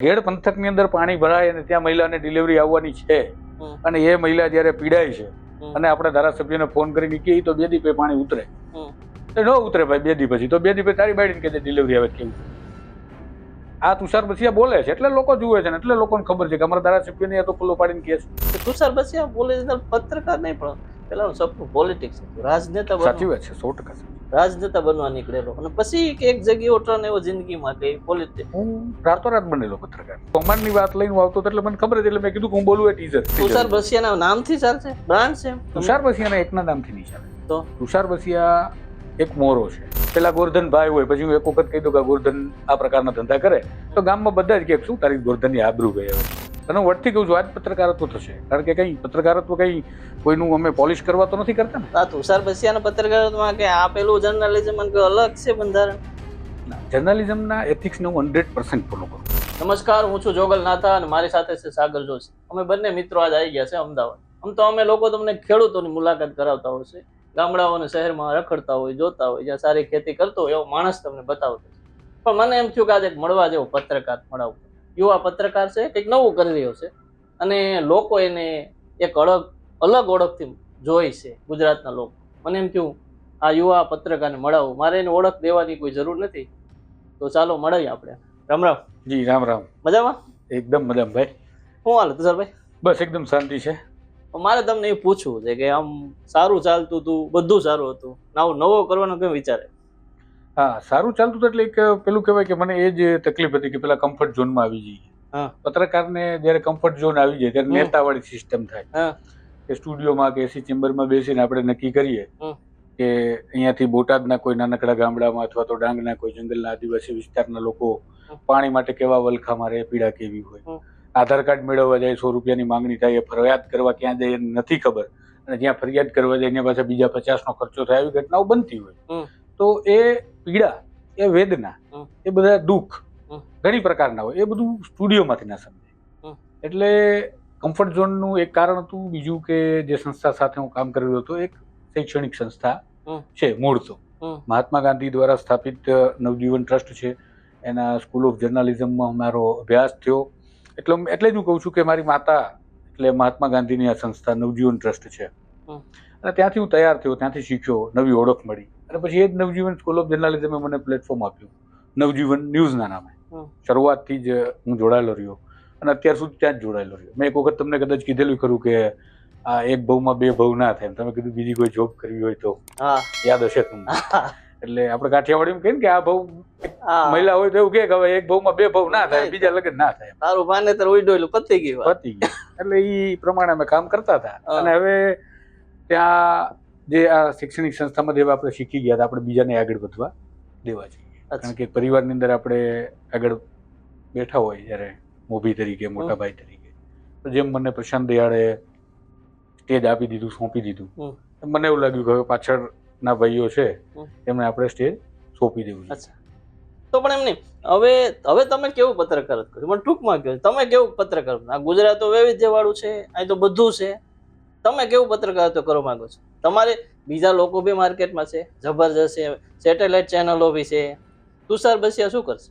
ઘેડ પંથકની અંદર પાણી ભરાય અને ત્યાં મહિલાને ડિલિવરી આવવાની છે. અને એ મહિલા જ્યારે પીડાય છે અને આપણે ધારાસભ્યને ફોન કરીને કહીએ તો બે દીપે પાણી ઉતરે. તો ન ઉતરે ભાઈ બે દી પછી. તો બે દીપે તારી બાળીને કે ડિલિવરી આવે કેવું આ તુષાર બસિયા બોલે છે એટલે લોકો જુએ છે ને એટલે લોકોને ખબર છે કે અમારા ધારાસભ્યને તો ખુલ્લો પાડીને કહે છે. તુષાર બસિયા પોલીસ પત્રકાર નહીં પણ પેલાનું સપનું પોલિટિક્સ હતું રાજનેતા સાચી વાત છે સો ટકા રાજનેતા બનવા નીકળેલો. અને પછી એક જગ્યાએ ટર્ન એવો જિંદગી માટે પોલિટિક્સ હું રાતોરાત બનેલો પત્રકાર. કૌમારની વાત લઈને આવતો એટલે મને ખબર હતી એટલે મેં કીધું કે હું બોલું એ ટીઝર તુષાર બસિયાના નામથી ચાલશે બ્રાન્ડ છે તુષાર બસિયાના એકના નામથી નહીં ચાલે. તો? તુષાર બસિયા એક મોરો છે. પેલા ગોરધન ભાઈ હોય પછી હું એક વખત કહી દઉં કે ગોરધન આ પ્રકારના ધંધા કરે. તો ગામમાં બધા જ કે શું તારી ગોરધનની આબરૂ ગઈ હવે? અને હું વટથી કહું છું આજ પત્રકારત્વ થશે. કારણ કે કઈ પત્રકારત્વ કઈ કોઈનું અમે પોલિશ કરવા તો નથી કરતા ને? આ તુષાર બસિયાના પત્રકારમાં કે આ પેલું જર્નાલિઝમ કે અલગ છે બંધારણ? જર્નાલિઝમના એથિક્સને હું હંડ્રેડ પર્સન્ટ ફોલો કરું નમસ્કાર હું છું જોગલ નાથા અને મારી સાથે છે સાગર જોશી. અમે બંને મિત્રો આજ આવી ગયા છે અમદાવાદ. આમ તો અમે લોકો તમને ખેડૂતોની મુલાકાત કરાવતા હોય છે. ગામડાઓ અને શહેરમાં રખડતા હોય જોતા હોય જ્યાં સારી ખેતી કરતો હોય એવો માણસ તમને બતાવતો પણ મને એમ થયું કે આજે એક મળવા જેવો પત્રકાર મળાવું યુવા પત્રકાર છે કંઈક નવું કરી રહ્યો છે. અને લોકો એને એક અળગ અલગ ઓળખથી જોઈ છે ગુજરાતના લોકો. મને એમ થયું આ યુવા પત્રકારને મળાવું. મારે એને ઓળખ દેવાની કોઈ જરૂર નથી. તો ચાલો મળીએ આપણે. રામ રામ. જી રામ રામ. મજામાં? એકદમ મજામાં ભાઈ. શું હાલ તુષારભાઈ? બસ એકદમ શાંતિ છે. મારે તમને એ પૂછવું છે કે આમ સારું ચાલતું હતું બધું સારું હતું. નવું નવો કરવાનો કેમ વિચારે હા સારું ચાલતું હતું એટલે એક પેલું કહેવાય કે મને એ જ તકલીફ હતી કે પેલા કમ્ફર્ટ ઝોનમાં આવી જઈએ. પત્રકારને જ્યારે કમ્ફર્ટ ઝોન આવી જાય ત્યારે નેતાવાળી સિસ્ટમ થાય. કે સ્ટુડિયોમાં કે એસી ચેમ્બરમાં બેસીને આપણે નક્કી કરીએ કે અહીંયાથી બોટાદના કોઈ નાનકડા ગામડામાં અથવા તો ડાંગના કોઈ જંગલના આદિવાસી વિસ્તારના લોકો પાણી માટે કેવા વલખા મારે પીડા કેવી હોય. આધાર કાર્ડ મેળવવા જાય સો રૂપિયાની માંગણી થાય એ ફરિયાદ કરવા ક્યાં જાય નથી ખબર. અને જ્યાં ફરિયાદ કરવા જાય એની પાસે બીજા પચાસનો ખર્ચો થાય આવી ઘટનાઓ બનતી હોય. તો એ પીડા એ વેદના એ બધા દુઃખ ઘણી પ્રકારના હોય એ બધું સ્ટુડિયોમાંથી ના સમજે. એટલે કમ્ફર્ટ ઝોનનું એક કારણ હતું બીજું કે જે સંસ્થા સાથે હું કામ કરી રહ્યો હતો એક શૈક્ષણિક સંસ્થા છે મૂળ તો. મહાત્મા ગાંધી દ્વારા સ્થાપિત નવજીવન ટ્રસ્ટ છે. એના સ્કૂલ ઓફ જર્નાલિઝમમાં મારો અભ્યાસ થયો. એટલે એટલે જ હું કહું છું કે મારી માતા એટલે મહાત્મા ગાંધીની આ સંસ્થા નવજીવન ટ્રસ્ટ છે. અને ત્યાંથી હું તૈયાર થયો ત્યાંથી શીખ્યો નવી ઓળખ મળી. અને પછી એ જ નવજીવન સ્કૂલ ઓફ જર્નાલિઝમે મને પ્લેટફોર્મ આપ્યું. નવજીવન ન્યૂઝના નામે. શરૂઆતથી જ હું જોડાયેલો રહ્યો. અને અત્યાર સુધી ત્યાં જ જોડાયેલો રહ્યો. મેં એક વખત તમને કદાચ કીધેલું ખરું કે આ એક ભાવમાં બે ભાવ ના થાય. તમે કીધું બીજી કોઈ જોબ કરવી હોય તો યાદ હશે તમને. એટલે આપણે કાઠિયાવાડીમાં કહીએ કે આ ભાવ મહિલા હોય તો એવું કે હવે એક ભાવમાં બે ભાવ ના થાય બીજા લગ્ન ના થાય. તારું માનેતર ઉડ્યો એટલે પતી ગયું પતી ગયું. એટલે એ પ્રમાણે અમે કામ કરતા હતા. અને હવે ત્યાં જે આ શૈક્ષણિક સંસ્થામાં જેવા આપણે શીખી ગયા હતા આપણે બીજાને આગળ વધવા દેવા જોઈએ. કારણ કે પરિવારની અંદર આપણે આગળ બેઠા હોય જ્યારે મોભી તરીકે મોટા ભાઈ તરીકે. તો જેમ મને પ્રશાંત દયાળે સ્ટેજ આપી દીધું સોંપી દીધું. મને એવું લાગ્યું કે પાછળના ભાઈઓ છે એમને આપણે સ્ટેજ સોંપી દેવું અચ્છા. તો પણ એમ નહીં હવે હવે તમે કેવું પત્રકાર કર્યું? મને ટૂંકમાં કહ્યું તમે કેવું પત્રકાર આ ગુજરાત તો વૈવિધ્ય વાળું છે અહીં તો બધું છે. તમે કેવું પત્રકારત્વ કરવા માંગો છો? તમારે બીજા લોકો બી માર્કેટમાં છે જબરજસ્ત છે સેટેલાઇટ ચેનલો બી છે. તુષાર બસિયા શું કરશે?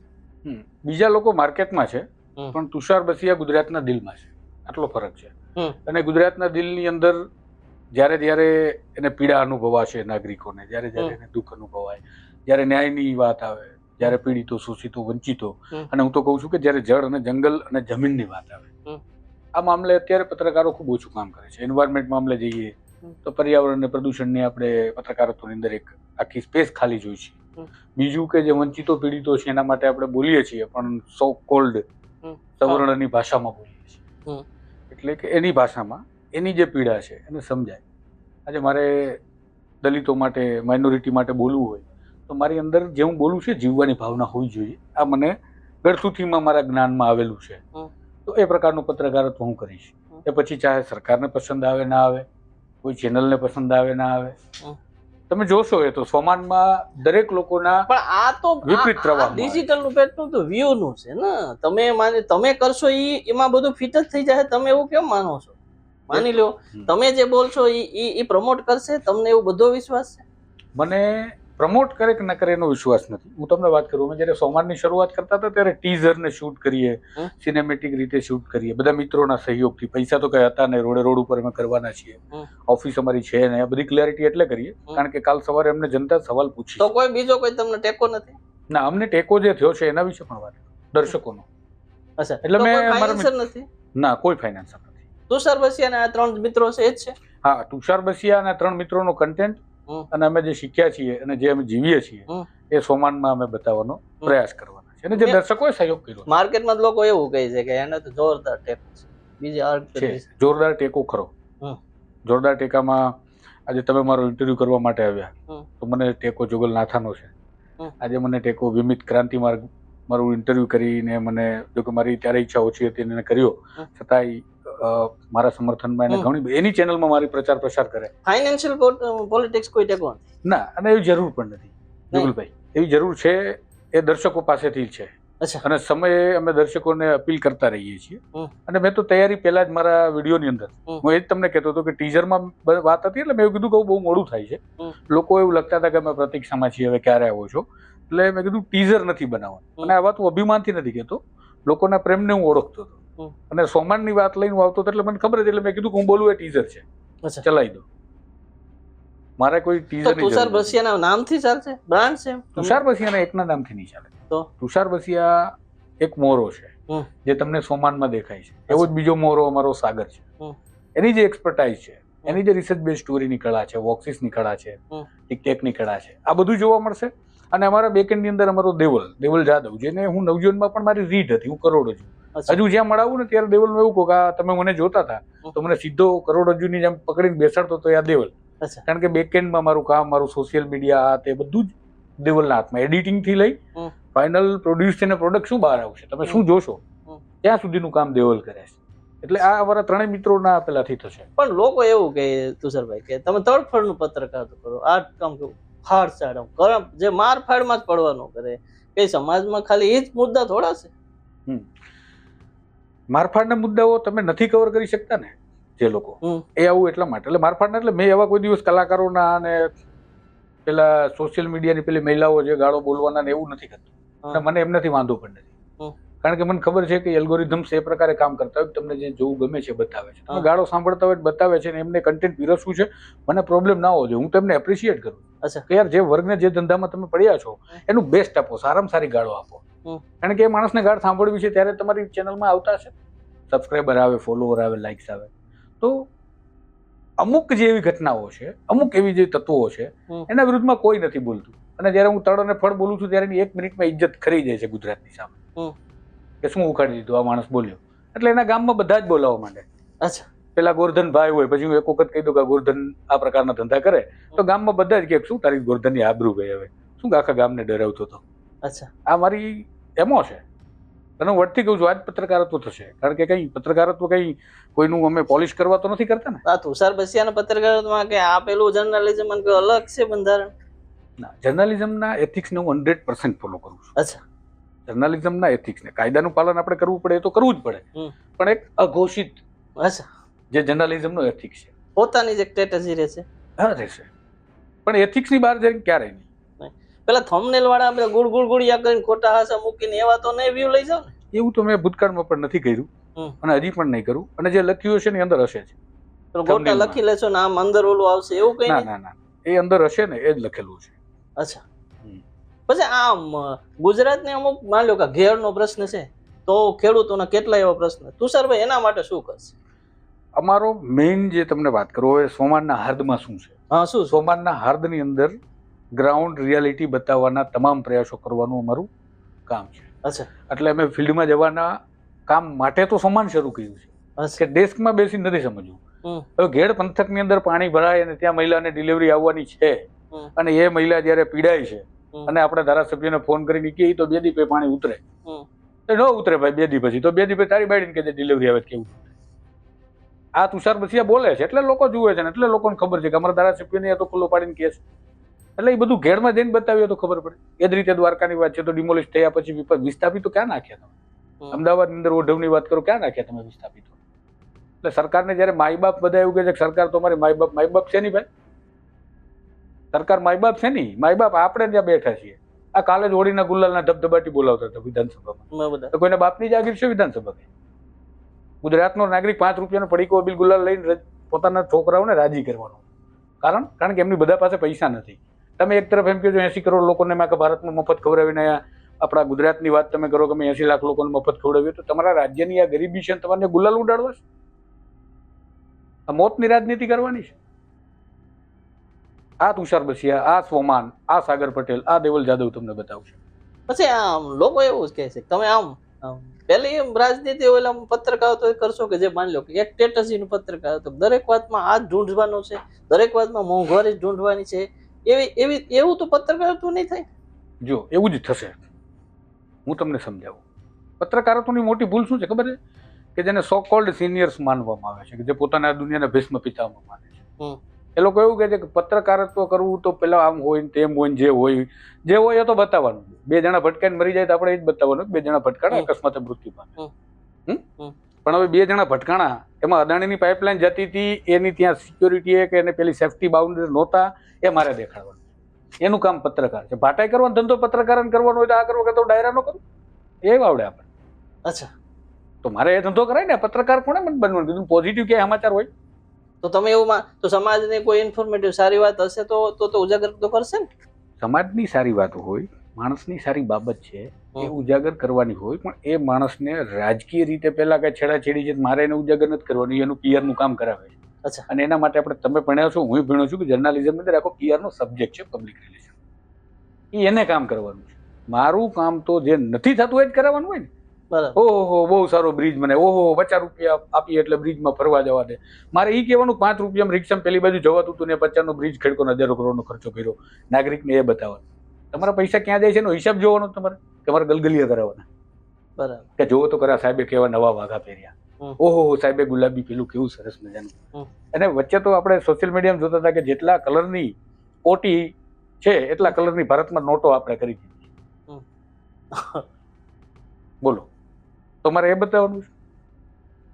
બીજા લોકો માર્કેટમાં છે પણ તુષાર બસિયા ગુજરાતના દિલમાં છે. આટલો ફરક છે. અને ગુજરાતના દિલની અંદર જ્યારે જ્યારે એને પીડા અનુભવાશે નાગરિકોને જ્યારે જ્યારે એને દુઃખ અનુભવાય જ્યારે ન્યાયની વાત આવે જ્યારે પીડિતો શોષિતો વંચિતો અને હું તો કહું છું કે જ્યારે જળ અને જંગલ અને જમીનની વાત આવે. આ મામલે અત્યારે પત્રકારો ખૂબ ઓછું કામ કરે છે. એન્વાયરમેન્ટ મામલે જઈએ તો પર્યાવરણ અને પ્રદૂષણની આપણે પત્રકારત્વની અંદર એક આખી સ્પેસ ખાલી જોઈ છે. બીજું કે જે વંચિતો પીડિતો છે એના માટે આપણે બોલીએ છીએ પણ સો કોલ્ડ. સવર્ણની ભાષામાં બોલીએ છીએ. એટલે કે એની ભાષામાં એની જે પીડા છે એને સમજાય. આજે મારે દલિતો માટે માઇનોરિટી માટે બોલવું હોય તો મારી અંદર જે હું બોલું છે જીવવાની ભાવના હોવી જોઈએ. આ મને ગળથુથીમાં મારા જ્ઞાનમાં આવેલું છે. તો એ પ્રકારનું પત્રકારત્વ હું કરીશ. એ પછી ચાહે સરકારને પસંદ આવે ના આવે કોઈ ચેનલને પસંદ આવે ના આવે. તમે જોશો એ તો સોમાનમાં દરેક લોકોના પણ આ તો વિપરીત પ્રવાહ ડિજિટલનું પેટનું તો વ્યૂ નું છે ને. તમે માને તમે કરશો ઈ એમાં બધું ફિટ જ થઈ જાય. તમે એવું કેમ માનો છો? માની લો તમે જે બોલશો ઈ ઈ પ્રમોટ કરશે તમને એવો બધો વિશ્વાસ છે? મને પ્રમોટ કરે કે ન કરે એનો વિશ્વાસ નથી. હું તમને વાત કરું અમે જ્યારે સોમવારની શરૂઆત કરતા હતા ત્યારે ટીઝરને શૂટ કરીએ સિનેમેટિક રીતે શૂટ કરીએ. બધા મિત્રોના સહયોગથી. પૈસા તો કઈ હતા ને રોડે રોડ ઉપર અમે કરવાના છીએ. ઓફિસ અમારી છે ને આ બધી ક્લેરિટી એટલે કરીએ. કારણ કે કાલ સવારે અમને જનતા સવાલ પૂછી. તો કોઈ બીજો કોઈ તમને ટેકો નથી? ના અમને ટેકો જે થયો છે એના વિશે પણ વાત દર્શકોનો. અચ્છા એટલે મેં મારા નથી? ના કોઈ ફાઇનાન્સર નથી. તુષાર બસિયા આ ત્રણ મિત્રો છે એ જ છે? હા તુષાર બસિયા અને ત્રણ મિત્રોનો કન્ટેન્ટ. અને અમે જે શીખ્યા છીએ અને જે અમે જીવીએ છીએ એ સોમાનમાં અમે બતાવવાનો પ્રયાસ કરવાનો છે. અને જે દર્શકોએ સહયોગ કર્યો માર્કેટમાં લોકો એવું કહે છે કે એને તો જોરદાર ટેકો છે. બીજી છે. જોરદાર ટેકો ખરો. જોરદાર ટેકામાં આજે તમે મારો ઇન્ટરવ્યુ કરવા માટે આવ્યા. તો મને ટેકો જોગલ નાથાનો છે આજે મને ટેકો વિમિત ક્રાંતિ માર્ગ મારું ઇન્ટરવ્યુ કરીને મને જો કે મારી ત્યારે ઈચ્છા ઓછી હતી અને એને કર્યો. છતાંય મારા સમર્થનમાં એને ઘણી એની ચેનલમાં મારી પ્રચાર પ્રસાર કરે. ફાઇનાન્શિયલ પોલિટિક્સ કોઈ ટેકો ના અને એવી જરૂર પણ નથી. જુગલભાઈ એવી જરૂર છે એ દર્શકો પાસેથી છે. અને સમયે અમે દર્શકોને અપીલ કરતા રહીએ છીએ. અને મેં તો તૈયારી પહેલા જ મારા વિડીયોની અંદર હું એ જ તમને કહેતો હતો કે ટીઝરમાં વાત હતી એટલે મેં એવું કીધું કે બહુ મોડું થાય છે. લોકો એવું લગતા હતા કે અમે પ્રતીક્ષામાં છીએ હવે ક્યારે આવો છો? એટલે મેં કીધું ટીઝર નથી બનાવવાનું. અને આ વાત હું અભિમાનથી નથી કહેતો લોકોના પ્રેમને હું ઓળખતો હતો. અને સોમાનની વાત લઈને હું આવતો એટલે મને ખબર હતી એટલે મેં કીધું કે હું બોલું એ ટીઝર છે. ચલાવી દો મારે કોઈ ટીઝર તુષાર બસિયાના નામથી ચાલશે? બ્રાન્ડ છે તુષાર બસિયાના એકના નામથી નહીં ચાલે. તો? તુષાર બસિયા એક મોરો છે જે તમને સોમાનમાં દેખાય છે. એવો જ બીજો મોરો અમારો સાગર છે. એની જે એક્સપર્ટાઇઝ છે એની જે રિસર્ચ બેઝ સ્ટોરીની કળા છે વોક્સિસની કળા છે. ટિકટેકની કળા છે આ બધું જોવા મળશે. અને અમારા બેકેન્ડની અંદર અમારો દેવલ દેવલ જાદવ જેને હું નવજીવનમાં પણ મારી રીડ હતી હું કરોડો છું. હજુ જ્યાં મળાવું ને ત્યારે દેવલમાં એવું કહું કે તમે મને જોતા હતા તો મને સીધો કરોડરજ્જુની જેમ પકડીને બેસાડતો તો આ દેવલ. કારણ કે બેકએન્ડમાં મારું કામ મારું સોશિયલ મીડિયા તે બધું જ દેવલના હાથમાં. એડિટિંગથી લઈ ફાઇનલ પ્રોડ્યુસ થઈને પ્રોડક્ટ શું બહાર આવશે? તમે શું જોશો? ત્યાં સુધીનું કામ દેવલ કરે છે. એટલે આ અમારા ત્રણેય મિત્રોના પેલાથી થશે. પણ લોકો એવું કહે તુષારભાઈ કે તમે તડફડનું પત્રકાર કરો. આ કામ કરો ફાડ સાડ કરમ જે માર ફાડમાં જ પડવાનું કરે. કે સમાજમાં ખાલી એ જ મુદ્દા થોડા છે. મારફાડના મુદ્દાઓ તમે નથી કવર કરી શકતા ને જે લોકો. એ આવું એટલા માટે. એટલે મારફાડના એટલે મેં એવા કોઈ દિવસ કલાકારોના અને પેલા સોશિયલ મીડિયાની પેલી મહિલાઓ જે ગાળો બોલવાના ને એવું નથી કરતું. અને મને એમનાથી વાંધો પણ નથી. કારણ કે મને ખબર છે કે એલ્ગોરિધમ્સ એ પ્રકારે કામ કરતા હોય તમને જે જોવું ગમે છે બતાવે છે. તમે ગાળો સાંભળતા હોય બતાવે છે ને એમને કન્ટેન્ટ પીરસવું છે મને પ્રોબ્લેમ ના હોવો જોઈએ. હું તમને એપ્રિશિએટ કરું અચ્છા. કે યાર જે વર્ગને જે ધંધામાં તમે પડ્યા છો એનું બેસ્ટ આપો સારામાં સારી ગાળો આપો. કારણ કે એ માણસને ગાળ સાંભળવી છે ત્યારે તમારી ચેનલમાં આવતા હશે. સબસ્ક્રાઈબર આવે ફોલોવર આવે લાઇક્સ આવે. તો અમુક જે એવી ઘટનાઓ છે અમુક એવી જે તત્વો છે એના વિરુદ્ધમાં કોઈ નથી બોલતું. અને જ્યારે હું તળ અને ફળ બોલું છું ત્યારે એક મિનિટમાં ઇજ્જત ખરી જાય છે ગુજરાતની સામે. કે શું ઉખાડી દીધું આ માણસ બોલ્યો. એટલે એના ગામમાં બધા જ બોલાવવા માંડે. અચ્છા. પેલા ગોરધન ભાઈ હોય પછી હું એક વખત કહી દઉં કે ગોરધન આ પ્રકારના ધંધા કરે તો ગામમાં બધા જ કે શું તારી ગોરધનની આબરૂ ગઈ હવે? શું આખા ગામને ડરાવતો હતો? અચ્છા. આ મારી એમો છે. અને હું વટથી કહું છું આજ પત્રકારત્વ થશે. કારણ કે કઈ પત્રકારત્વ કઈ કોઈનું અમે પોલિશ કરવા તો નથી કરતા ને? આ તુષાર બસિયાના પત્રકારમાં કે આ પેલું જર્નાલિઝમ અને અલગ છે બંધારણ? ના જર્નાલિઝમના એથિક્સને હું હંડ્રેડ પર્સન્ટ ફોલો કરું છું. અચ્છા. જર્નાલિઝમના એથિક્સને કાયદાનું પાલન આપણે કરવું પડે એ તો કરવું જ પડે. પણ એક અઘોષિત અચ્છા. જે જર્નાલિઝમનો એથિક્સ છે. પોતાની જ એક સ્ટ્રેટેજી રહેશે હા રહેશે પણ એથિક્સની બહાર જઈને ક્યારેય નહીં. પેલા થંબનેલ વાળા આપણે ગુડ ગુડ ગુડિયા કરીને ખોટા હાસા મૂકીને એવા તો નહીં વ્યૂ લઈ જાવ ને. એવું તો મેં ભૂતકાળમાં પણ નથી કર્યું અને હજી પણ નહીં કરું. અને જે લખ્યું હશે ને અંદર હશે જ. ગોટા લખી લેશો ને આમ અંદર ઓલું આવશે એવું કઈ ના ના ના. એ અંદર હશે ને એ જ લખેલું છે. અચ્છા. પછી આમ ગુજરાતને અમુક માન લો કે ઘેરનો પ્રશ્ન છે તો ખેડૂતોના કેટલા એવા પ્રશ્ન? તુષારભાઈ એના માટે શું કરશે? અમારો મેઇન જે તમને વાત કરો એ સોમાનના હાર્દમાં શું છે? હા શું શું સોમાનના હાર્દની અંદર ગ્રાઉન્ડ રિયાલિટી બતાવવાના તમામ પ્રયાસો કરવાનું અમારું કામ છે. અચ્છા. એટલે અમે ફિલ્ડમાં જવાના કામ માટે તો સમાન શરૂ કર્યું છે. કે ડેસ્કમાં બેસી નથી સમજવું. હવે ઘેડ પંથકની અંદર પાણી ભરાય અને ત્યાં મહિલાને ડિલિવરી આવવાની છે અને એ મહિલા જ્યારે પીડાય છે અને આપણે ધારાસભ્યને ફોન કરીને કહીએ તો બે દીપે પાણી ઉતરે. ન ઉતરે ભાઈ બે દી પછી. તો બે દી પછી તારી બાળીને કે ડિલિવરી આવે કેવું આ તુષાર બસિયા બોલે છે એટલે લોકો જુએ છે ને એટલે લોકોને ખબર છે કે અમારા ધારાસભ્યને તો ખુલ્લો પાડીને કહે છે. એટલે એ બધું ઘેડમાં જઈને બતાવીએ તો ખબર પડે. એ જ રીતે દ્વારકાની વાત છે તો ડિમોલિશ થયા પછી વિસ્થાપિત તો ક્યાં નાખ્યા તમે? અમદાવાદ અમદાવાદની અંદર ઓઢવની વાત કરો ક્યાં નાખ્યા તમે વિસ્થાપિત? એટલે સરકારને જ્યારે માય બાપ બધા એવું કહે છે કે સરકાર તો અમારી માય બાપ માય બાપ છે નહીં ભાઈ? સરકાર માય બાપ છે નહીં. માય બાપ આપણે ત્યાં બેઠા છીએ. આ કાલે જ હોળીના ગુલાલના ધબધબાટી બોલાવતા હતા વિધાનસભામાં. તો કોઈને બાપની જાગીર છે વિધાનસભામાં ગુજરાતનો નાગરિક પાંચ રૂપિયાનો પડીકો અબિલ ગુલાલ લઈને પોતાના છોકરાઓને રાજી કરવાનો. કારણ? કારણ કે એમની બધા પાસે પૈસા નથી. તમે એક તરફ એમ કહો છો એસી કરોડ લોકોને મેં ભારતમાં મફત ખવડાવીને આપણા ગુજરાતની વાત તમે કરો કે મેં એસી લાખ લોકોને મફત ખવડાવ્યું તો તમારા રાજ્યની આ ગરીબી છે તમારે ગુલાલ ઉડાડવા છે? આ મોતની રાજનીતિ કરવાની છે? આ તુષાર બસિયા, આ સોમાન, આ સાગર પટેલ, આ દેવલ જાદવ તમને બતાવશે. પછી આમ લોકો એવું જ કહે છે તમે આમ પહેલી એમ રાજનીતિ હોય આમ પત્રકાર તો કરશો કે જે માની લો કે એક ટેટસી નું પત્રકાર તો દરેક વાતમાં આ ઢૂંઢવાનો છે, દરેક વાતમાં મોંઘવારી જ ઢૂંઢવાની છે એવી એવી એવું તો પત્રકાર તો નહીં થાય? જો એવું જ થશે. હું તમને સમજાવું. પત્રકારત્વની મોટી ભૂલ શું છે ખબર છે? કે જેને સો કોલ્ડ સિનિયર્સ માનવામાં આવે છે કે જે પોતાના દુનિયાના ભીષ્મ પિતામાં માને છે. એ લોકો એવું કહે છે કે પત્રકારત્વ કરવું તો પેલા આમ હોય ને તેમ હોય ને જે હોય જે હોય એ તો બતાવવાનું. બે જણા ભટકાઈને મરી જાય તો આપણે એ જ બતાવવાનું બે જણા ભટકાણા. અકસ્માતે મૃત્યુ પામે હમ. પણ હવે બે જણા ભટકાણા. એમાં અદાણીની પાઇપલાઇન જતી હતી એની ત્યાં સિક્યોરિટી કે એને પેલી સેફટી બાઉન્ડરી નહોતા એ મારે દેખાડવાનું. એનું કામ પત્રકાર છે. ભાટાઈ કરવાનો ધંધો પત્રકાર કરવાનો હોય તો આ કરવો કે તો ડાયરા નો કરું એ આવડે આપણે અચ્છા. તો મારે એ ધંધો કરાય ને પત્રકાર કોને મને બનવાનું કીધું? પોઝિટિવ ક્યાંય સમાચાર હોય? તો તમે એવું તો સમાજને કોઈ ઇન્ફોર્મેટિવ સારી વાત હશે તો તો તો ઉજાગર તો કરશે ને. સમાજની સારી વાત હોય માણસની સારી બાબત છે એ ઉજાગર કરવાની હોય પણ એ માણસને રાજકીય રીતે પેલા કઈ છેડાછેડી છે મારે એને ઉજાગર નથી કરવાની એનું PR નું કામ કરાવે છે. અચ્છા. અને એના માટે આપણે તમે ભણ્યા છો હું ભણ્યો છું કે જર્નાલિઝમ અંદર આખો PR નો સબ્જેક્ટ છે પબ્લિક રિલેશન એ એને કામ કરવાનું છે. મારું કામ તો જે નથી થતું એ જ કરાવવાનું હોય ને. ઓહો બહુ સારો બ્રિજ મને. ઓહો પચાસ રૂપિયા આપીએ એટલે બ્રિજમાં ફરવા જવા દે. મારે એ કહેવાનું પાંચ રૂપિયામાં રિક્ષામાં પેલી બાજુ જવાતું હતું ને પચાસનો બ્રિજ ખેડકો હજારો કરોડનો ખર્ચો કર્યો. નાગરિકને એ બતાવવાનું. તમારા પૈસા ક્યાં જાય છે એનો હિસાબ જોવાનો તમારે? તમારે ગલગલિયા કરાવવાના? બરાબર. કે જોવો તો કરા સાહેબે કેવા નવા વાઘા પહેર્યા. ઓહો ઓહો સાહેબે ગુલાબી પેલું કેવું સરસ મજાનું. અને વચ્ચે તો આપણે સોશિયલ મીડિયામાં જોતા હતા કે જેટલા કલરની ઓટી છે એટલા કલરની ભારતમાં નોટો આપણે કરી દીધી. બોલો. તો મારે એ બતાવવાનું છે?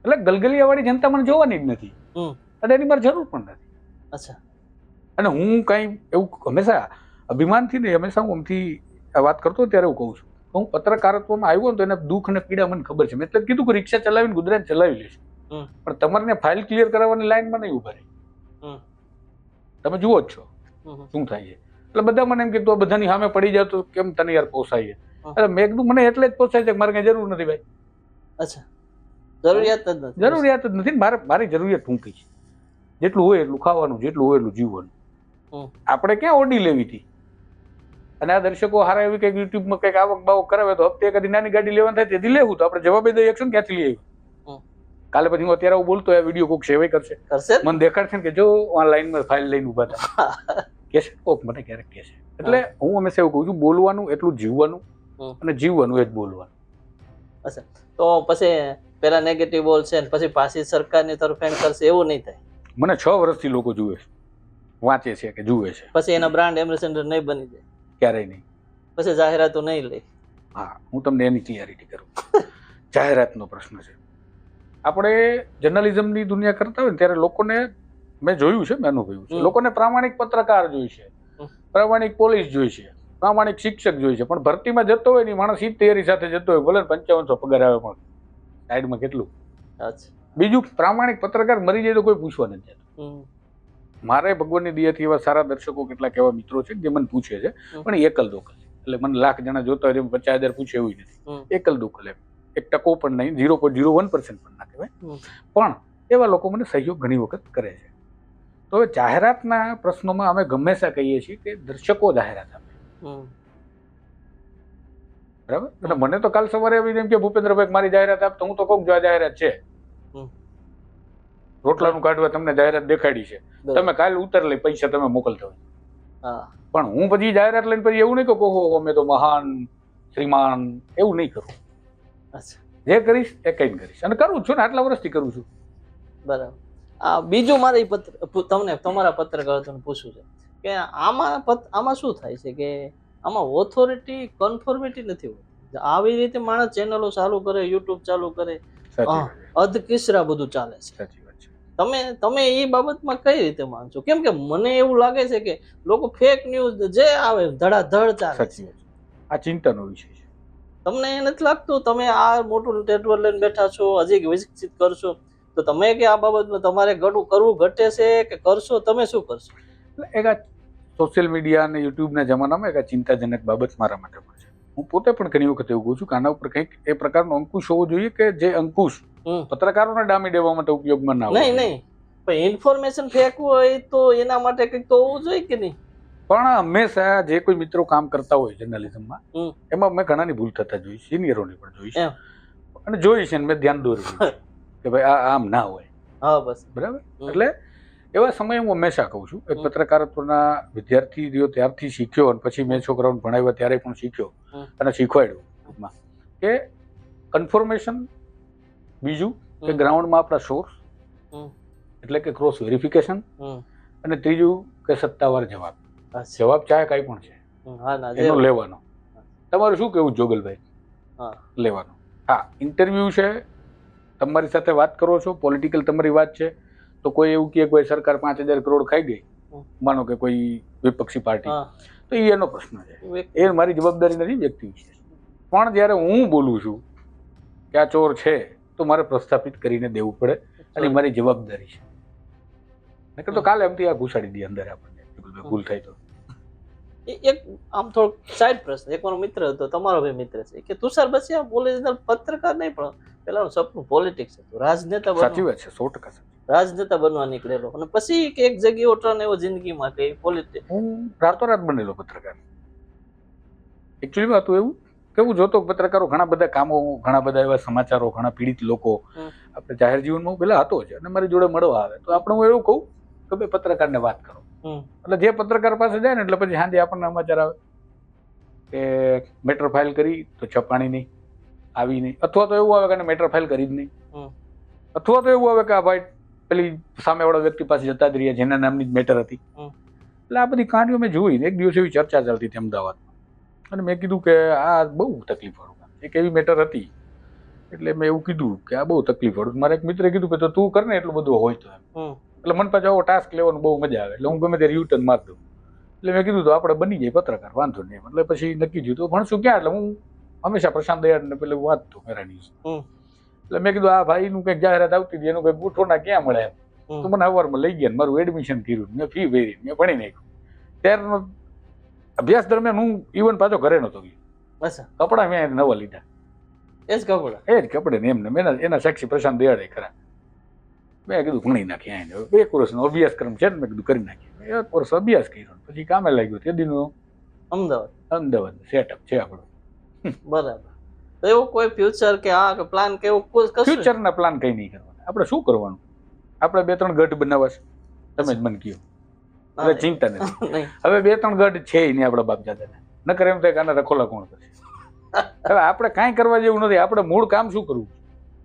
એટલે ગલગલિયાવાળી જનતા મને જોવાની જ નથી. અને એની મારે જરૂર પણ નથી. અચ્છા. અને હું કાંઈ એવું હંમેશા અભિમાનથી નહીં હંમેશા હું આમથી વાત કરતો ત્યારે હું કહું છું. હું પત્રકારત્વમાં આવ્યો ને તો એને દુઃખ અને પીડા મને ખબર છે. મેં એટલે કીધું કે રિક્ષા ચલાવીને ગુજરાત ચલાવી લેશે. પણ તમારે ફાઇલ ક્લિયર કરાવવાની લાઈનમાં નહીં ઊભા રહી. તમે જુઓ જ છો. શું થાય છે. એટલે બધા મને એમ કે તું બધાની સામે પડી જાય તો કેમ તને યાર પોસાય. એટલે મેં કીધું મને એટલે જ પોસાય છે મારે કઈ જરૂર નથી ભાઈ. અચ્છા. જરૂરિયાત જ નથી. જરૂરિયાત જ નથી ને મારે મારી જરૂરિયાત ટૂંકી છે. જેટલું હોય એટલું ખાવાનું જેટલું હોય એટલું જીવવાનું. આપણે ક્યાં ઓડી લેવી હતી? અને આ દર્શકો હારા એવી કંઈક યુટ્યુબમાં કંઈક આવક બાવક કરાવે તો હપ્તે કદી નાની ગાડી લેવાની થાય તેથી લેવું. તો આપણે જવાબ દઈએ એકસો ક્યાંથી લઈ. આવ્યું કાલે પછી હું અત્યારે હું બોલતો આ વીડિયો કોઈક સેવાય કરશે. કરશે? મને દેખાડશે ને કે જો આ લાઈનમાં ફાઇલ લઈને ઊભા હતા કે કોક મને ક્યારેક કે છે. એટલે હું હંમેશા એવું કહું છું બોલવાનું એટલું જીવવાનું અને જીવવાનું એ જ બોલવાનું. અચ્છા. તો પછી પેલા નેગેટિવ બોલશે ને પછી પાછી સરકારની તરફેણ કરશે એવું નહીં થાય? મને છ વર્ષથી લોકો જુએ છે. વાંચે છે કે જુએ છે. પછી એના બ્રાન્ડ એમ્બેસેડર નહીં બની જાય? ક્યારેય નહીં. પછી જાહેરાતો નહીં લે હા હું તમને એની ક્લિયરિટી કરું. જાહેરાતનો પ્રશ્ન છે. આપણે જર્નલિઝમની દુનિયા કરતા હોય ને ત્યારે લોકોને મેં જોયું છે મેં અનુભવ્યું છે. લોકોને પ્રામાણિક પત્રકાર જોઈ છે. પ્રામાણિક પોલીસ જોઈ છે. પ્રામાણિક શિક્ષક જોઈ છે. પણ ભરતીમાં જતો હોય ને માણસ ઈ તૈયારી સાથે જતો હોય. ભલે પંચાવનસો પગાર આવે પણ. સાઈડમાં કેટલું? બીજું પ્રામાણિક પત્રકાર મરી જાય તો કોઈ પૂછવા નથી જતું. મારે ભગવાનની દિયાથી એવા સારા દર્શકો કેટલાક એવા મિત્રો છે જે મને પૂછે છે પણ એકલ દોકલ. એટલે મને લાખ જણા જોતા હોય પચાસ હજાર પૂછે એવું નથી. એકલ દોકલ એમ. એક ટકો પણ નહીં zero point zero one percent પણ ના કહેવાય. પણ એવા લોકો મને સહયોગ ઘણી વખત કરે છે. તો હવે જાહેરાતના પ્રશ્નોમાં અમે હંમેશા કહીએ છીએ કે દર્શકો જાહેરાત આપે. બરાબર? અને મને તો કાલ સવારે એમ કે ભૂપેન્દ્રભાઈ મારી જાહેરાત આપ તો હું તો કહું જો આ જાહેરાત છે. રોટલાનું કાઢવા તમને જાહેરાત દેખાડી છે. તમે કાલ ઉતર લઈ પૈસા તમે મોકલતા હોય. હા. પણ હું પછી જાહેરાત લઈને પછી એવું નહીં કહું કે ઓહો અમે તો મહાન શ્રીમાન. એવું નહીં કરું. અચ્છા. જે કરીશ એ કઈ કરીશ. અને કરું છું ને આટલા વર્ષથી કરું છું. બરાબર. આ બીજું મારે પત્ર તમને તમારા પત્રકારોને પૂછવું છે કે આમાં આમાં શું થાય છે કે આમાં ઓથોરિટી કન્ફોર્મિટી નથી હોતી? આવી રીતે માણસ ચેનલો ચાલુ કરે યુટ્યુબ ચાલુ કરે. અધ કિસરા બધું ચાલે છે. તમે તમે એ બાબતમાં કઈ રીતે માનશો? કેમ કે મને એવું લાગે છે કે લોકો ફેક ન્યૂઝ જે આવે ધડાધડ ચાલે છે. આ ચિંતાનો વિષય છે. તમને એ નથી લાગતું? તમે આ મોટું નેટવર્ક લઈને બેઠા છો હજી વિકસિત કરશો. તો તમે કે આ બાબતમાં તમારે ઘણું કરવું ઘટે છે કે કરશો? તમે શું કરશો? એક આ સોશિયલ મીડિયા અને યુટ્યુબના જમાનામાં એક આ ચિંતાજનક બાબત મારા માટે પણ છે. હું પોતે પણ ઘણી વખત એવું કહું છું કે આના ઉપર કંઈક એ પ્રકારનો અંકુશ હોવો જોઈએ કે જે અંકુશ. પત્રકારોને ડામી દેવા માટે ઉપયોગમાં ના નહીં નહીં. પણ ઇન્ફોર્મેશન ફેંકવું હોય તો એના માટે કંઈક તો હોવું જોઈએ કે નહીં? પણ હંમેશા જે કોઈ મિત્રો કામ કરતા હોય જર્નલિઝમમાં એમાં મેં ઘણાની ભૂલ થતા જોઈ સિનિયરોની પણ જોઈ છે અને જોઈ છે મેં ધ્યાન દોર્યું કે ભાઈ આ આમ ના હોય. હા બસ. બરાબર? એટલે એવા સમયે હું હંમેશા કહું છું કે. પત્રકારત્વના વિદ્યાર્થી રહ્યો ત્યારથી શીખ્યો અને પછી મેં છોકરાઓને ભણાવ્યા ત્યારે પણ શીખ્યો અને શીખવાડ્યું. ટૂંકમાં કે કન્ફર્મેશન બીજું કે ગ્રાઉન્ડમાં આપણા સોર્સ એટલે કે ક્રોસ વેરિફિકેશન અને ત્રીજું કે સત્તાવાર જવાબ. જવાબ ચાહે કાંઈ પણ છે. એનો લેવાનો. તમારું શું કેવું જોગલભાઈ? લેવાનો. હા ઇન્ટરવ્યુ છે તમારી સાથે વાત કરો છો પોલિટિકલ તમારી વાત છે તો કોઈ એવું કે કોઈ સરકાર પાંચ હજાર કરોડ ખાઈ ગઈ માનો કે કોઈ વિપક્ષી પાર્ટી તો એ એનો પ્રશ્ન છે. એ મારી જવાબદારી નથી વ્યક્તિ વિશે પણ જ્યારે હું બોલું છું કે આ ચોર છે તો મારે પ્રસ્થાપિત કરીને દેવું પડે અને મારી જવાબદારી છે. નકર તો કાલે એમથી આ ઘુસાડી દે અંદર આપણને. ભૂલ થાય તો. એક આમ થોડોક સાઈડ પ્રશ્ન. એક મારો મિત્ર હતો તમારો ભાઈ મિત્ર છે કે તુષાર બસિયા ઓરિજિનલ પત્રકાર નહીં પણ પેલાનું સપનું પોલિટિક્સ હતું. રાજનેતા સાચી વાત છે સો ટકા રાજનેતા બનવા નીકળેલો. અને પછી કે એક જગ્યાએ ટર્ન એવો જિંદગી માટે પોલિટિક્સ હું રાતોરાત બનેલો પત્રકાર. એકચ્યુઅલીમાં હતું એવું? કે હું જોતો પત્રકારો ઘણા બધા કામો ઘણા બધા એવા સમાચારો ઘણા પીડિત લોકો આપણે જાહેર જીવનમાં પેલા હતો જ અને મારી જોડે મળવા આવે. તો આપણે હું એવું કહું કે ભાઈ પત્રકારને વાત કરો. એટલે જે પત્રકાર પાસે જાય ને એટલે પછી સાંજે આપણને સમાચાર આવે કે મેટર ફાઇલ કરી તો છપાણી નહીં આવી નહીં અથવા તો એવું આવે કે મેટર ફાઇલ કરી જ નહીં. અથવા તો એવું આવે કે આ ભાઈ પેલી સામેવાળા વ્યક્તિ પાસે જતા જ રહ્યા જેના નામની જ મેટર હતી. એટલે આ બધી કહાનીઓ મેં જોઈ ને એક દિવસ એવી ચર્ચા ચાલતી હતી અમદાવાદમાં. અને મેં કીધું કે આ બહુ તકલીફ વાળું એક એવી મેટર હતી. એટલે મેં એવું કીધું કે આ બહુ તકલીફ વાળું મારા એક મિત્રે કીધું કે તો તું કર ને એટલું બધું હોય તો એમ. એટલે મને પાછો આવો ટાસ્ક લેવાનું બહુ મજા આવે. એટલે હું ગમે ત્યારે યુટર્ન માર દઉં. એટલે મેં કીધું તો આપણે બની જાય પત્રકાર વાંધો નહીં એમ. એટલે પછી નક્કી થયું તો ભણશું ક્યાં? એટલે હું હંમેશા પ્રશાંત દયાળને પેલું વાંચતો મેરા ન્યૂઝ એટલે મેં કીધું આ ભાઈનું કંઈક જાહેરાત આવતી હતી એનું કંઈક ગોઠવણા ક્યાં મળે એમ? તો મને અવારમાં લઈ ગયા મારું એડમિશન કર્યું મેં ફી ભરી મેં ભણી નાખ્યું. ત્યારનો અભ્યાસ દરમિયાન હું ઇવન પાછો ઘરે નહોતો ગયો. બસ કપડાં મેં નવા લીધા. એ જ કપડાં? એ જ કપડે ને એમને મેં એના- એના સાક્ષી પ્રશાંત દયાળે ખરા. મેં કીધું ભણી નાખ્યા એને. બે એક વર્ષનો અભ્યાસક્રમ છે ને મેં કીધું કરી નાખીએ. એક વર્ષ અભ્યાસ કર્યો પછી કામે લાગ્યો તે દીનું. અમદાવાદ? અમદાવાદ સેટઅપ છે આપણું. બરાબર. તો એવું કોઈ ફ્યુચર કે આ કે પ્લાન કે એવું કોઈ ફ્યુચરના પ્લાન કંઈ નહીં કરવાના. આપણે શું કરવાનું? આપણે બે ત્રણ ગઢ બનાવવા છે. તમે જ મને કહો. હા, એટલે ચિંતા નથી. હવે બે ત્રણ ગઢ છે નહીં આપણા બાપ દાદાને નકર એમ થાય કે આના રખોલા કોણ કરશે? હવે આપણે કાંઈ કરવા જેવું નથી. આપણે મૂળ કામ શું કરવું?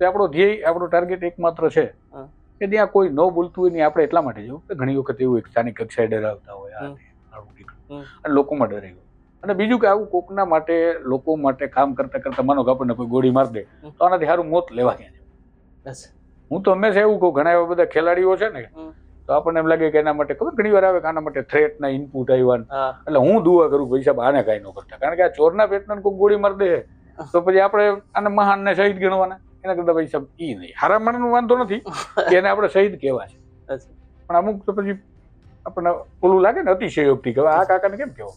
તો આપણો ધ્યેય આપણો ટાર્ગેટ એકમાત્ર છે. કે ત્યાં કોઈ ન બોલતું હોય નહીં આપણે એટલા માટે જવું. કે ઘણી વખત એવું એક સ્થાનિક કક્ષાએ ડરાવતા હોય. અને લોકોમાં ડરે અને બીજું કે આવું કોકના માટે લોકો માટે કામ કરતા કરતા માનો કે આપણને કોઈ ગોળી મારી દે તો આનાથી સારું મોત લેવા ક્યાં છે? હું તો હંમેશા એવું કહું ઘણા એવા બધા ખેલાડીઓ છે ને. તો આપણને એમ લાગે કે એના માટે ખબર ઘણી વાર આવે કે આના માટે થ્રેટ ના ઇનપુટ આવ્યા એટલે હું દુઆ કરું ભાઈ સાહેબ આને કાંઈ ન કરતા. કારણ કે આ ચોરના પેટને કોઈ ગોળી મારી દે. તો પછી આપણે આને મહાન ને શહીદ ગણવાના. એના કરતા ભાઈ સાહેબ ઈ નહીં. હારા માણસનો વાંધો નથી કે એને આપણે શહીદ કહેવા છે પણ અમુક તો પછી આપણને ઓલું લાગે ને અતિશયોક્તિ કે આ કાકાને કેમ કહેવો?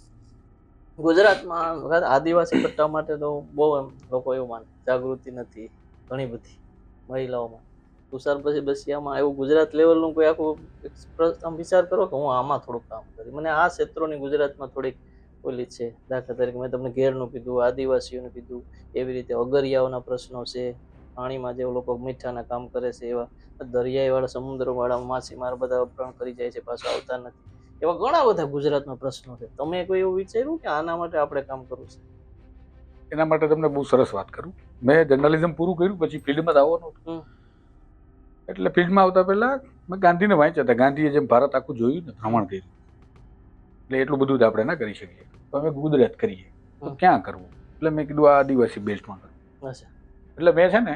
ગુજરાતમાં આદિવાસી પટ્ટા માટે તો બહુ એમ લોકો એવું માને. જાગૃતિ નથી. ઘણી બધી મહિલાઓમાં. તુષાર પછી બસિયામાં એવું ગુજરાત લેવલનું કોઈ આખું આમ વિચાર કરો કે હું આમાં થોડુંક કામ કરી. મને આ ક્ષેત્રોની ગુજરાતમાં થોડીક ઓલી છે દાખલા તરીકે મેં તમને ઘેરનું કીધું આદિવાસીઓનું કીધું એવી રીતે અગરિયાઓના પ્રશ્નો છે પાણીમાં જે લોકો મીઠાના કામ કરે છે એવા દરિયાઈવાળા સમુદ્રવાળા માછીમાર બધા અપહરણ કરી જાય છે પાછા આવતા નથી. એવા ઘણા બધા ગુજરાતના પ્રશ્નો છે. તમે કોઈ એવું વિચાર્યું કે આના માટે આપણે કામ કરવું છે? એના માટે તમને બહુ સરસ વાત કરું. મેં જર્નલિઝમ પૂરું કર્યું પછી ફિલ્ડમાં આવવાનું હતું. એટલે ફિલ્ડમાં આવતા પહેલાં મેં ગાંધીને વાંચ્યા હતા. ગાંધીએ જેમ ભારત આખું જોયું ને ભ્રમણ કર્યું. એટલે એટલું બધું જ આપણે ના કરી શકીએ. તો અમે ગુજરાત કરીએ. તો ક્યાં કરવું? એટલે મેં કીધું આ આદિવાસી બેસ્ટમાં કરવું એટલે મેં છે ને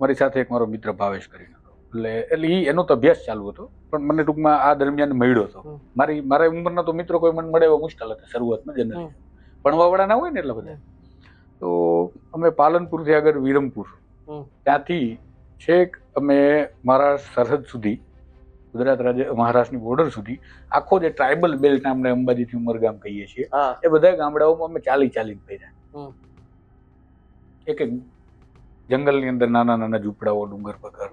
મારી સાથે એક મારો મિત્ર ભાવેશ કરીને એટલે એટલે એ એનો તો અભ્યાસ ચાલુ હતો પણ મને ટૂંકમાં આ દરમિયાન મળ્યો હતો. મારી મારા ઉંમરના તો મિત્રો કોઈ મને મળે એવો મુશ્કેલ હતા શરૂઆતમાં જનરલી. ભણવાવાળા ના હોય ને એટલા બધા. તો અમે પાલનપુરથી આગળ વિરમપુર. ત્યાંથી છેક અમે મારા સરહદ સુધી ગુજરાત રાજ્ય મહારાષ્ટ્રની બોર્ડર સુધી આખો જે ટ્રાઇબલ બેલ્ટ આપણે અંબાજીથી ઉમરગામ કહીએ છીએ એ બધા ગામડાઓમાં અમે ચાલી ચાલીને ફર્યા. એક એક જંગલની અંદર નાના નાના ઝૂંપડાઓ ડુંગર પગર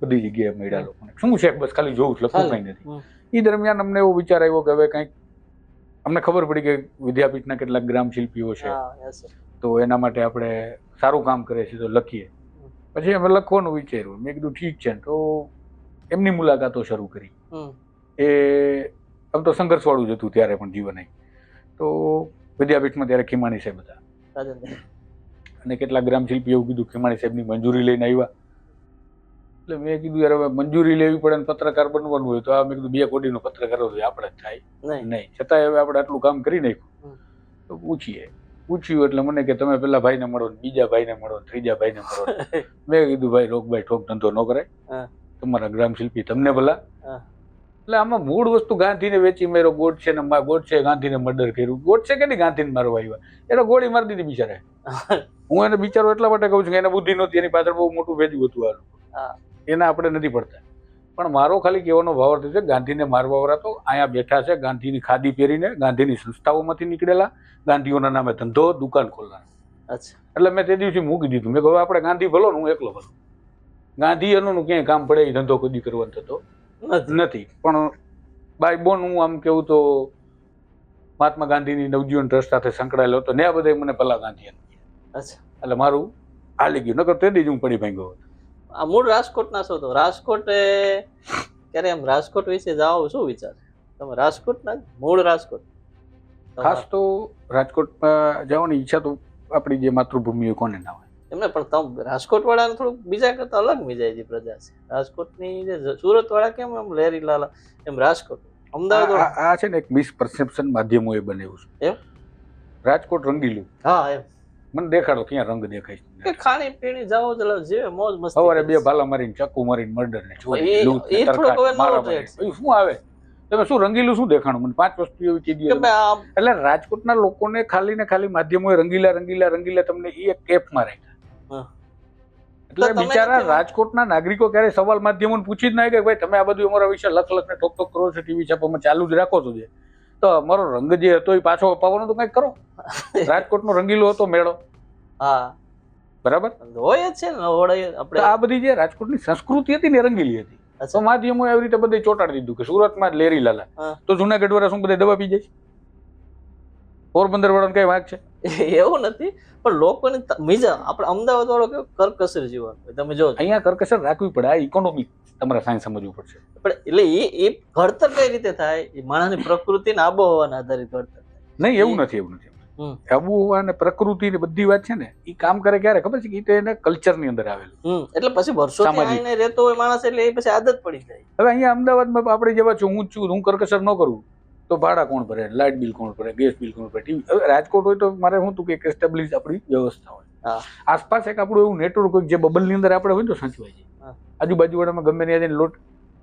બધી જગ્યાએ મળ્યા લોકોને. શું છે? બસ ખાલી જોવું છું લખવું કંઈ નથી. એ દરમિયાન અમને એવો વિચાર આવ્યો કે હવે કંઈક અમને ખબર પડી કે વિદ્યાપીઠના કેટલાક ગ્રામ શિલ્પીઓ છે. તો એના માટે આપણે સારું કામ કરે છે તો લખીએ. પછી અમે લખવાનું વિચાર્યું. મેં કીધું ઠીક છે. તો એમની મુલાકાતો શરૂ કરી. એ આમ તો સંઘર્ષવાળું જ હતું ત્યારે પણ જીવન તો વિદ્યાપીઠમાં ત્યારે ખીમાણી સાહેબ હતા. અને કેટલાક ગ્રામ શિલ્પી એવું કીધું ખીમાણી સાહેબની મંજૂરી લઈને આવ્યા. એટલે મેં કીધું યાર હવે મંજૂરી લેવી પડે ને પત્રકાર બનવાનું હોય તો આ મેં કીધું બે કોટીનો પત્રકાર હોય આપણે જ થાય. નહીં. નહીં. છતાંય હવે આપણે આટલું કામ કરી નાખ્યું. તો પૂછીએ. પૂછ્યું એટલે મને કે તમે પેલા ભાઈને મળો બીજા બીજા ભાઈને મળો ને ત્રીજા ભાઈને મળો ને. મેં કીધું ભાઈ રોકભાઈ ઠોક ધંધો ન કરાય. તમારા ગ્રામ શિલ્પી તમને ભલા. એટલે આમાં મૂળ વસ્તુ ગાંધીને વેચી મેરો છે ને મા ગાંધી ગાંધીને મર્ડર કર્યું. ગોડશે કે નહીં ગાંધીને મારવા આવ્યા? એને ગોળી મારી દીધી બિચારે હું એને બિચારો એટલા માટે કહું છું કે એને બુદ્ધિ નહોતી એની પાછળ બહુ મોટું ભેજું હતું આ એના આપણે નથી પડતા. પણ મારો ખાલી કહેવાનો ભાવ અર્થ છે ગાંધીને મારવા વાળા તો અહીંયા બેઠા છે ગાંધીની ખાદી પહેરીને ગાંધીની સંસ્થાઓમાંથી નીકળેલા ગાંધીઓના નામે ધંધો દુકાન ખોલનાર. અચ્છા. એટલે મેં તે દિવસે મૂકી દીધું. મેં કહ્યું આપણે ગાંધી ભલો હું એકલો ભલો. ગાંધી એનું ક્યાંય કામ પડે એ ધંધો કદી કરવાનો થતો નથી. પણ બાય બોન હું આમ કેવું તો મહાત્મા ગાંધીની નવજીવન ટ્રસ્ટ સાથે સંકળાયેલો હતો ને આ બધા મને પહેલાં ગાંધી અચ્છા. એટલે મારું આ ગયું. નકર તે દી જ હું પડી ભાંગ્યો હોત. આ મૂળ રાજકોટના છો તો રાજકોટ ક્યારે એમ રાજકોટ વિશે જાઓ શું વિચાર? તમે રાજકોટના? મૂળ રાજકોટ. ખાસ તો રાજકોટમાં જવાની ઈચ્છા તો આપણી જે માતૃભૂમિ કોને ના હોય. એમને પણ તમે રાજકોટ વાળાને થોડુંક બીજા કરતા અલગ મિજાજી પ્રજા છે. રાજકોટની જે સુરત વાળા કેમ એમ લેરી લાલા? એમ રાજકોટ. અમદાવાદ આ છે ને એક મિસપરસેપ્શન માધ્યમો એ બનેવું છે. એમ? રાજકોટ રંગીલું. હા એમ. મને દેખાડો ક્યાં રંગ દેખાય ખાણી પીણી જાઓ જે મોજ મસ્તી સવારે બે ભાલા મારીને ચાકુ મારીને મર્ડર ને શું આવે? તમે શું રંગીલું શું દેખાણું? મને પાંચ વસ્તુ એવી કીધી એટલે રાજકોટના લોકોને ખાલી ને ખાલી માધ્યમોએ રંગીલા રંગીલા રંગીલા તમને એ એક કેફમાં રાખ્યા. એટલે બિચારા રાજકોટના નાગરિકો ક્યારે સવાલ માધ્યમોને પૂછી જ ના કે ભાઈ તમે આ બધું અમારા વિશે લખ લખ ને ટોક ઠોક કરો છો ટીવી છાપામાં ચાલુ જ રાખો છો જે. તો અમારો રંગ જે હતો એ પાછો અપાવવાનો તો કંઈક કરો. રાજકોટનો રંગીલો હતો મેળો. હા. બરાબર? હોય જ છે ને હોય આપણે આ બધી જે રાજકોટની સંસ્કૃતિ હતી ને રંગીલી હતી. તો માધ્યમો એવી રીતે બધે ચોટાડી દીધું કે સુરતમાં જ લેરી લાલા તો જુનાગઢ વાળા શું બધા દવા પી જાય? પોરબંદર વાળાને કઈ વાંક છે? એવું નથી પણ લોકોની મિજા આપણે અમદાવાદ વાળો કેવો કરકસર જીવન તમે જો અહીંયા કરકસર રાખવી પડે. આ ઇકોનોમિક તમારે સાયન્સ સમજવું પડશે. પણ એટલે એ એ ઘડતર કઈ રીતે થાય? એ માણસની પ્રકૃતિ ને આબોહવાના આધારિત ઘડતર નહીં એવું નથી એવું નથી. આબોહવા અને પ્રકૃતિ ને બધી વાત છે ને એ કામ કરે ક્યારે? ખબર છે કે તો એને કલ્ચરની અંદર આવેલું. એટલે પછી વર્ષો. રહેતો હોય માણસ એટલે એ પછી આદત પડી જાય. હવે અહીંયા અમદાવાદમાં આપણે જેવા છું હું છું હું કરકસર ન કરું. તો ભાડા કોણ ભરે? લાઇટ બિલ કોણ ભરે? ગેસ બિલ કોણ ભરે? ટીવી હવે રાજકોટ હોય તો મારે શું હતું કે એક આપણી વ્યવસ્થા હોય. આસપાસ એક આપણું એવું નેટવર્ક હોય જે બબલની અંદર આપણે હોય તો સાચવાય. જાય આજુબાજુ ગમે ત્યાં જઈને લોટ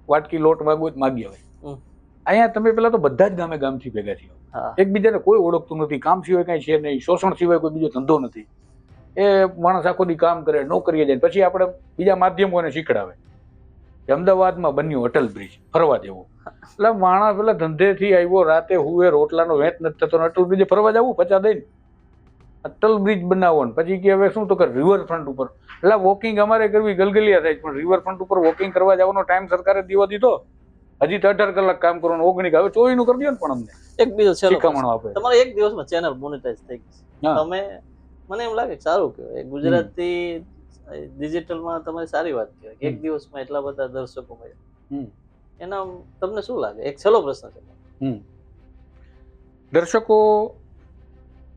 વાટકી લોટ માગવો હોય માગી આવે. અહીંયા તમે પેલા તો બધા જ ગામે ગામથી ભેગા થયા એકબીજાને કોઈ ઓળખતું નથી કામ સિવાય કાંઈ છે નહીં શોષણ સિવાય કોઈ બીજો ધંધો નથી. એ માણસ આખો દી કામ કરે નોકરીએ જાય પછી આપણે બીજા માધ્યમોને શીખડાવે. અમદાવાદમાં બન્યું અટલ બ્રિજ ફરવા જેવો. એટલે માણસ પેલા ધંધેથી આવ્યો રાતે હુએ રોટલાનો વેચ નથી થતો અટલ બ્રિજે ફરવા જવું પચા દઈને. અટલ બ્રિજ બનાવો ને પછી કે હવે શું તો કે રિવર ફ્રન્ટ ઉપર. એટલે વોકિંગ અમારે કરવી ગલગલિયા થાય પણ રિવર ફ્રન્ટ ઉપર વોકિંગ કરવા જવાનો ટાઈમ સરકારે દીવો દીધો. હજી તો અઢાર કલાક કામ કરવાનું ઓગણીક હવે ચોવીસનું કરી દો ને પણ અમને. એક બીજો. શીખામણો આપે. તમારે એક દિવસમાં ચેનલ મોનેટાઈઝ થઈ ગઈ. તમે મને એમ લાગે કે સારું કહેવાય. ગુજરાતી ડિજિટલમાં તમારી સારી વાત કહેવાય એક. દિવસમાં એટલા બધા દર્શકો મળ્યા. એના તમને શું લાગે? એક છેલ્લો પ્રશ્ન છે. દર્શકો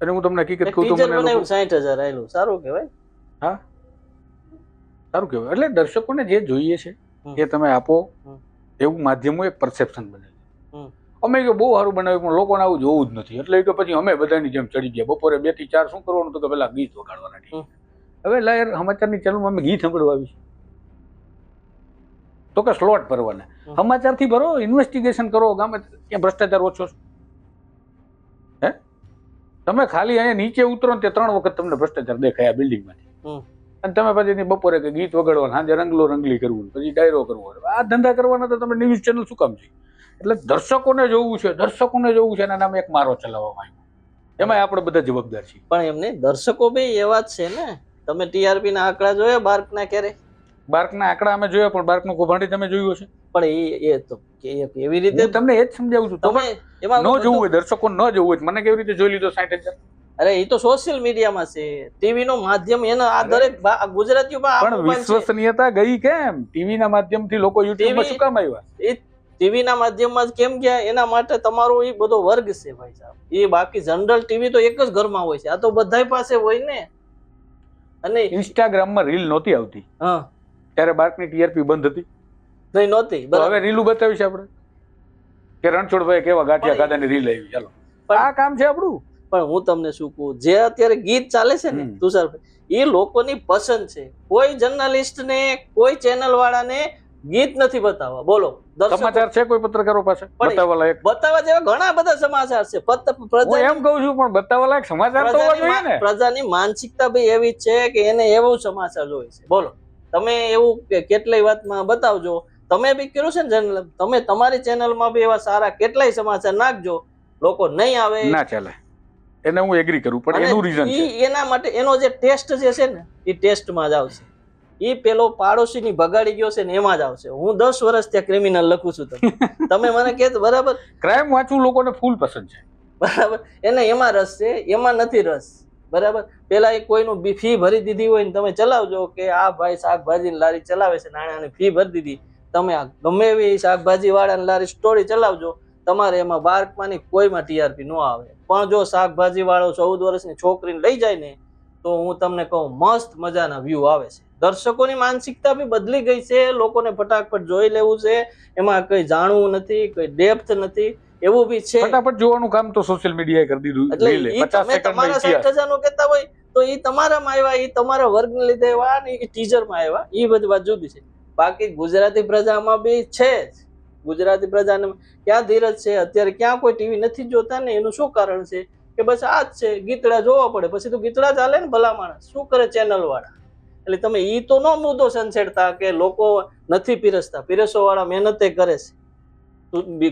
અને હું તમને હકીકત કહું તો મને બનાવ્યું લોકો- સાઠ હજાર આવેલું સારું કહેવાય. સારું કહેવાય. એટલે દર્શકોને જે જોઈએ છે એ તમે આપો. એવું માધ્યમો એક પરસેપ્શન બને. અમે કે બહુ સારું બનાવ્યું પણ લોકોને આવું જોવું જ નથી. એટલે કે પછી અમે બધાની જેમ ચડી ગયા. બપોરે બેથી ચાર શું કરવાનું તો કે પેલા ગીત વગાડવાના હવે લાયર સમાચારની ચેનલમાં અમે ગીત સાંભળવા આવી તો કે સ્લોટ ભરવાના. સમાચારથી ભરો ઇન્વેસ્ટિગેશન કરો ગામે ત્યાં ભ્રષ્ટાચાર ઓછો હે? તમે ખાલી અહીંયા નીચે ઉતરો ને તે ત્રણ વખત તમને ભ્રષ્ટાચાર દેખાય આ બિલ્ડિંગમાંથી અને તમે પછી બપોરે કે ગીત વગાડવાનું સાંજે રંગલો રંગલી કરવું પછી ડાયરો કરવો આ ધંધા કરવાના તો તમે ન્યૂઝ ચેનલ શું કામ છે? એટલે દર્શકોને જોવું છે દર્શકોને જોવું છે એના નામે એક મારો ચલાવવામાં આવ્યો. એમાં આપણે બધા જવાબદાર છીએ. પણ એમને દર્શકો બી એવા જ છે ને. તમે ટીઆરપી ના આંકડા જોયા બાર્ક ના ક્યારે? બાર્કના આંકડા અમે જોયા પણ બાર્કનું કૌભાંડી તમે જોયું હશે? પણ એ એ તો એવી રીતે તમને એ જ સમજાવું છું. તમે એમાં ન જોવું હોય દર્શકો ન જોવું હોય મને કેવી રીતે જોઈ લીધો સાઠ અરે એ તો સોશિયલ મીડિયામાં છે. ટીવી નો માધ્યમ એના આ. દરેક આ પણ વિશ્વસનીયતા ગઈ કેમ? ટીવી ના માધ્યમથી લોકો યુટ્યુબમાં TV શું કામ આવ્યા? એ ટીવી ના માધ્યમમાં જ કેમ ગયા? એના માટે તમારો એ બધો વર્ગ છે ભાઈ સાહેબ. એ બાકી જનરલ ટીવી તો એક જ ઘરમાં હોય છે. આ તો બધાય પાસે હોય ને. અને ઇન્સ્ટાગ્રામમાં રીલ નહોતી આવતી. હા. ત્યારે બાળકની ટીઆરપી બંધ હતી. નહીં નહોતી હવે રીલું બતાવીશ આપણે. કે રણછોડભાઈ કેવા ગાંઠિયા ખાધાની રીલ આવી ચાલો આ કામ છે આપણું. પણ હું તમને શું કહું જે અત્યારે ગીત ચાલે છે ને તુષારભાઈ એ લોકોની પસંદ છે. કોઈ જર્નલિસ્ટ ને કોઈ ચેનલ વાળાને ગીત નથી બતાવવા. બોલો સમાચાર છે કોઈ પત્રકારો પાસે? બતાવવા લાયક? બતાવવા જેવા ઘણા બધા સમાચાર છે. પ્રજા હું એમ કહું છું પણ બતાવવા લાયક સમાચાર તો હોવા જોઈએ ને. પ્રજાની માનસિકતા ભાઈ એવી જ છે કે એને એવું સમાચાર જોઈએ છે. બોલો. તમે એવું કેટલાય વાતમાં બતાવજો. તમે બી કર્યું છે ને ચેનલ તમે તમારી ચેનલમાં બી એવા સારા કેટલાય સમાચાર નાખજો. લોકો નહીં આવે. ના ચાલે. એને હું એગ્રી કરું પણ એનું રીઝન છે. એના માટે એનો જે ટેસ્ટ જે છે ને એ ટેસ્ટમાં જ આવશે. એ પેલો પાડોશીની બગાડી ગયો છે ને એમાં જ આવશે. હું દસ વર્ષ ત્યાં ક્રિમિનલ લખું છું તમે તમે મને કે બરાબર? ક્રાઇમ વાંચવું લોકોને ફૂલ પસંદ છે. બરાબર. એને એમાં રસ છે એમાં નથી રસ. બરાબર? પેલા એ કોઈનું ફી ભરી દીધી હોય ને તમે ચલાવજો કે આ ભાઈ શાકભાજીની લારી ચલાવે છે, નાણાની ફી ભરી દીધી. તમે આ ગમે એવી શાકભાજી વાળાની લારી સ્ટોરી ચલાવજો. તમારે એમાં બારકમાંની કોઈમાં ટીઆરપી ન આવે. પણ જો શાકભાજી વાળો ચૌદ વર્ષની છોકરીને લઈ જાય ને, તો હું તમને કહું, મસ્ત મજાના વ્યૂ આવે છે. દર્શકોની માનસિકતા બી બદલી ગઈ છે, લોકોને ફટાફટ જોઈ લેવું છે. એમાં કંઈ જાણવું નથી, કંઈ ડેપ્થ નથી. એવું બી છે. ફટાફટ જોવાનું કામ તો સોશિયલ મીડિયાએ કરી દીધું. એટલે ઈ તમે તમારા 60000 નો કહેતા હોય તો ઈ તમારામાં આવ્યા ઈ તમારા વર્ગને લીધે આવ્યા ને ઈ ટીચરમાં આવ્યા. ઈ બધી વાત જુદી છે. બાકી ગુજરાતી પ્રજામાં બી છે જ. ગુજરાતી પ્રજાને ક્યાં ધીરજ છે? અત્યારે ક્યાં કોઈ ટીવી નથી જોતા ને એનું શું કારણ છે? કે બસ આ જ છે ગીતડા જોવા પડે. પછી તો ગીતડા ચાલે ને ભલા માણસ. શું કરે ચેનલ વાળા એટલે તમે ઈ તો નો મુદ્દો સંછેડતા કે લોકો નથી પીરસતા. પીરસો વાળા મહેનતે કરે છે.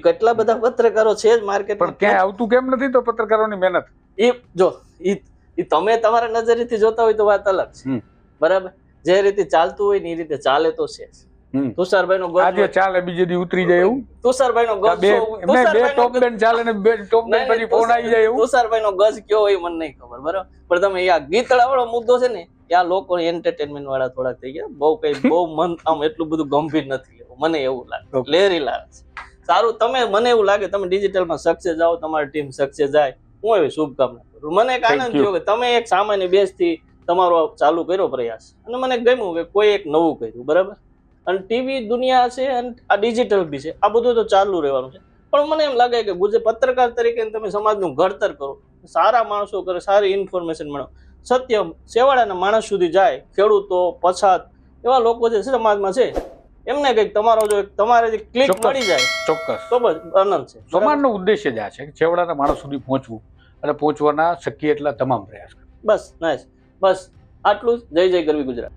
કેટલા બધા પત્રકારો છે જ માર્કેટ પણ ક્યાંય આવતું કેમ નથી તો પત્રકારોની મહેનત? એ જો ઈ તમે તમારા નજરેથી જોતા હોય તો વાત અલગ છે. બરાબર? જે રીતે ચાલતું હોય ને એ રીતે ચાલે તો છે. તુષારભાઈ નો આજે ચાલે બીજે દી ઉતરી જાય એવું? તુષારભાઈ નો આ બે ટોપ બેન ચાલે ને બે ટોપ બેન પછી ફોન આવી જાય એવું? તુષારભાઈ નો ગજ કયો હોય મને નહીં ખબર બરાબર? પણ તમે આ ગીતડા વાળો મુદ્દો છે ને ત્યાં લોકો એન્ટરટેનમેન્ટ વાળા થોડાક થઈ ગયા. બહુ કઈ બહુ મન આમ એટલું બધું ગંભીર નથી મને એવું લાગે. લેરી લાગે છે. સારું તમે મને એવું લાગે તમે ડિજિટલમાં સક્સેસ જાઓ તમારી ટીમ સક્સેસ જાય હું એવી શુભકામના કરું. મને એક આનંદ. થયો કે તમે એક સામાન્ય બેસથી તમારો ચાલુ કર્યો પ્રયાસ. અને મને ગમ્યું કે કોઈ એક નવું કર્યું બરાબર? અને ટીવી દુનિયા છે અને આ ડિજિટલ બી છે. આ બધું તો ચાલુ રહેવાનું છે. પણ મને એમ લાગે કે ગુજરાત પત્રકાર તરીકે તમે સમાજનું ઘડતર કરો. સારા માણસો કરે સારી ઇન્ફોર્મેશન મળો. સત્ય સેવાળાના માણસ સુધી જાય ખેડૂતો પછાત એવા લોકો જે સમાજમાં છે એમને કંઈક તમારો જો તમારે જે ક્લિક મળી જાય ચોક્કસ. તો બસ આનંદ છે. તમારનો સમાજનો ઉદ્દેશ્ય જ આ છે કે છેવાડાના માણસ સુધી પહોંચવું અને પહોંચવાના શક્ય એટલા તમામ પ્રયાસ. બસ નાઈસ બસ આટલું જ. જય જય ગરવી ગુજરાત.